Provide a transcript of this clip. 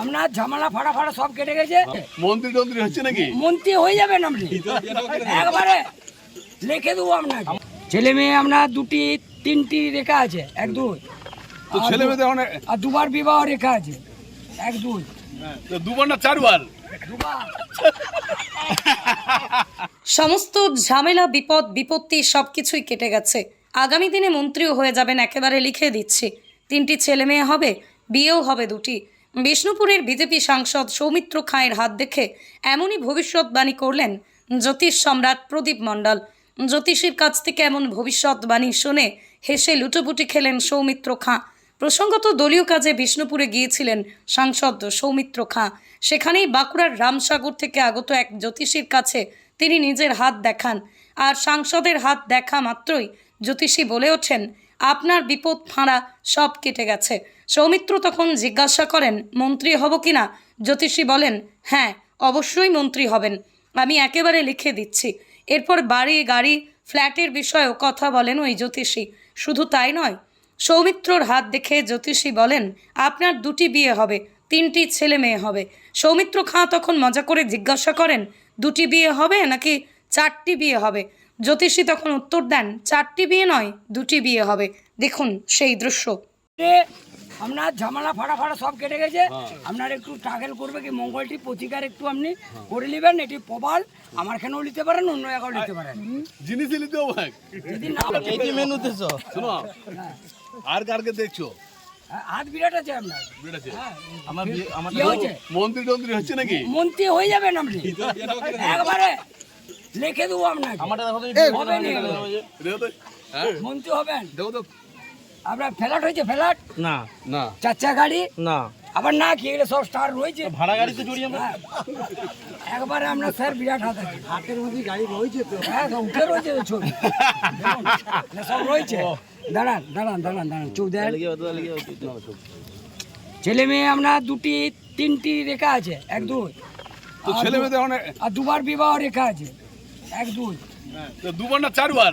আপনার ঝামেলা ফাড়া ফাড়া সব কেটে গেছে। মন্ত্রী টন্ত্রী হচ্ছে নাকি? মন্ত্রী হয়ে যাবেন আপনি একবারে লিখে দেবো আপনাকে। ছেলে মেয়ে আপনার দুটি তিনটি রেখা আছে এক দুই। তো আর ছেলে মেয়েদের অনেক আর দুবার বিবাহ রেখা আছে এক দুই। তো দুবার না চারবার? দুবার। সমস্ত ঝামেলা বিপদ বিপত্তি সব কিছুই কেটে গেছে। আগামী দিনে মন্ত্রীও হয়ে যাবেন একেবারে লিখে দিচ্ছি। তিনটি ছেলে মেয়ে হবে বিয়েও হবে দুটি। বিষ্ণুপুরের বিজেপি সাংসদ সৌমিত্র খাঁয়ের হাত দেখে এমনই ভবিষ্যৎবাণী করলেন জ্যোতিষ সম্রাট প্রদীপ মণ্ডল। জ্যোতিষীর কাছ থেকে এমন ভবিষ্যৎবাণী শুনে হেসে লুটোপুটি খেলেন সৌমিত্র খাঁ। প্রসঙ্গত দলীয় কাজে বিষ্ণুপুরে গিয়েছিলেন সাংসদ সৌমিত্র খাঁ। সেখানেই বাঁকুড়ার রামসাগর থেকে আগত এক জ্যোতিষীর কাছে তিনি নিজের হাত দেখান। আর সাংসদের হাত দেখা মাত্রই জ্যোতিষী বলে ওঠেন, আপনার বিপদ ফাঁড়া সব কেটে গেছে। সৌমিত্র তখন জিজ্ঞাসা করেন, মন্ত্রী হব কিনা? জ্যোতিষী বলেন হ্যাঁ অবশ্যই মন্ত্রী হবেন। আমি একেবারে লিখে দিচ্ছি। এরপর বাড়ি, গাড়ি, ফ্ল্যাটের বিষয়েও কথা বলেন ওই জ্যোতিষী। শুধু তাই নয়, সৌমিত্রর হাত দেখে জ্যোতিষী বলেন, আপনার দুটি বিয়ে হবে, তিনটি ছেলে মেয়ে হবে। সৌমিত্র খাঁ তখন মজা করে জিজ্ঞাসা করেন, দুটি বিয়ে হবে নাকি চারটি বিয়ে হবে? জ্যোতিষী তখন উত্তর দেন, চারটি বিয়ে নয়, দুটি বিয়ে হবে। দেখুন সেই দৃশ্য। আপনার ঝামেলা ফাড়া ফাড়া সব কেটে গেছে। আপনার একটু টাকেল করবে কি? মঙ্গলটি প্রতিকার একটু আপনি করে নেবেন এটি প্রবাল। আমার এখানেও নিতে পারেন অন্য জায়গাও নিতে পারেন। জিনিসই নিতে হবে। যদি না শোনো আর কারকে দেখছ? হ্যাঁ, হাত বিরাট আছে আপনার। বিরাট আছে। হ্যাঁ। আমার আমার মন্ত্রী টন্ত্রী হচ্ছে নাকি? মন্ত্রী হয়ে যাবেন আপনি। একবারে লিখে দেবো আপনাকে। আমারটা দেখো হবেন দেখো তো হ্যাঁ। মন্ত্রী হবেন। দেখো তো আপনার ফ্ল্যাট হয়েছে ফ্ল্যাট? না। না। চার চাকা গাড়ি? না। আবার না কি এগুলো সব স্টার রয়েছে। ভাড়া গাড়িতে চড়ি আমরা হ্যাঁ। একবারে আপনার স্যার বিরাট হাত আছে হাতের মধ্যে গাড়ি রয়েছে তো। হ্যাঁ উঠে রয়েছে তো ছবি। সব রয়েছে। দাঁড়ান দাঁড়ান দাঁড়ান দাঁড়ান চোখ দেন ছেলে মেয়ে আপনার দুটি তিনটি রেখা আছে এক দুই। তো ছেলে মেয়েদের অনেক আর দুবার বিবাহ রেখা আছে এক দুই। দুবার না চারবার?